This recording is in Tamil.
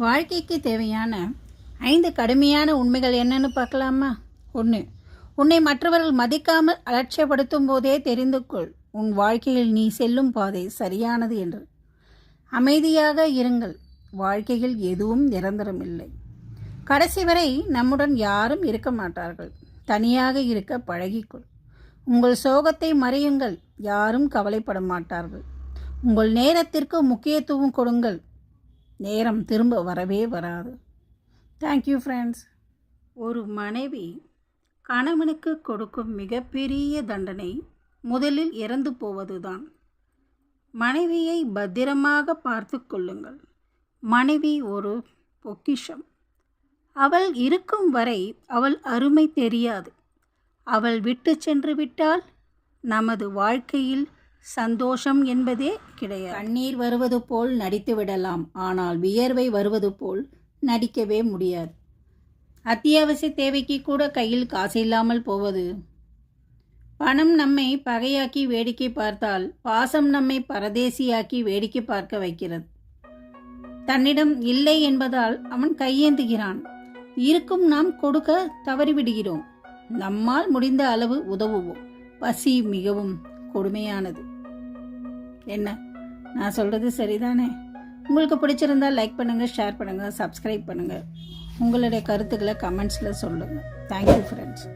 வாழ்க்கைக்கு தேவையான ஐந்து கடுமையான உண்மைகள் என்னன்னு பார்க்கலாமா? ஒன்று உன்னை மற்றவர்கள் மதிக்காமல் அலட்சியப்படுத்தும் போதே தெரிந்து கொள். உன் வாழ்க்கையில் நீ செல்லும் பாதை சரியானது என்று. அமைதியாக இருங்கள். வாழ்க்கையில் எதுவும் நிரந்தரம் இல்லை கடைசி வரை நம்முடன் யாரும் இருக்க மாட்டார்கள். தனியாக இருக்க பழகிக்கொள். உங்கள் சோகத்தை மறையுங்கள். யாரும் கவலைப்பட மாட்டார்கள். உங்கள் நேரத்திற்கு முக்கியத்துவம் கொடுங்கள். நேரம் திரும்ப வரவே வராது. தேங்க்யூ ஃப்ரெண்ட்ஸ் ஒரு மனைவி கணவனுக்கு கொடுக்கும் மிகப்பெரிய தண்டனை முதலில் இறந்து போவதுதான். மனைவியை பத்திரமாக பார்த்து கொள்ளுங்கள். மனைவி ஒரு பொக்கிஷம். அவள் இருக்கும் வரை அவள் அருமை தெரியாது. அவள் விட்டு சென்று விட்டால் நமது வாழ்க்கையில் சந்தோஷம் என்பதே கிடையாது. கண்ணீர் வருவது போல் நடித்து விடலாம் ஆனால் வியர்வை வருவது போல் நடிக்கவே முடியாது. அத்தியாவசிய தேவைக்கு கூட கையில் காசு இல்லாமல் போவது. பணம் நம்மை பகையாக்கி வேடிக்கை பார்த்தால் பாசம் நம்மை பரதேசியாக்கி வேடிக்கை பார்க்க வைக்கிறது. தன்னிடம் இல்லை என்பதால் அவன் கையேந்துகிறான். இருக்கும் நாம் கொடுக்க தவறிவிடுகிறோம். நம்மால் முடிந்த அளவு உதவுவோம். பசி மிகவும் கொடுமையானது. என்ன? நான் சொல்கிறது சரிதானே? உங்களுக்கு பிடிச்சிருந்தா லைக் பண்ணுங்கள் ஷேர் பண்ணுங்கள் சப்ஸ்கிரைப் பண்ணுங்கள் உங்களுடைய கருத்துக்களை கமெண்ட்ஸில் சொல்லுங்கள் தேங்க்யூ ஃப்ரெண்ட்ஸ்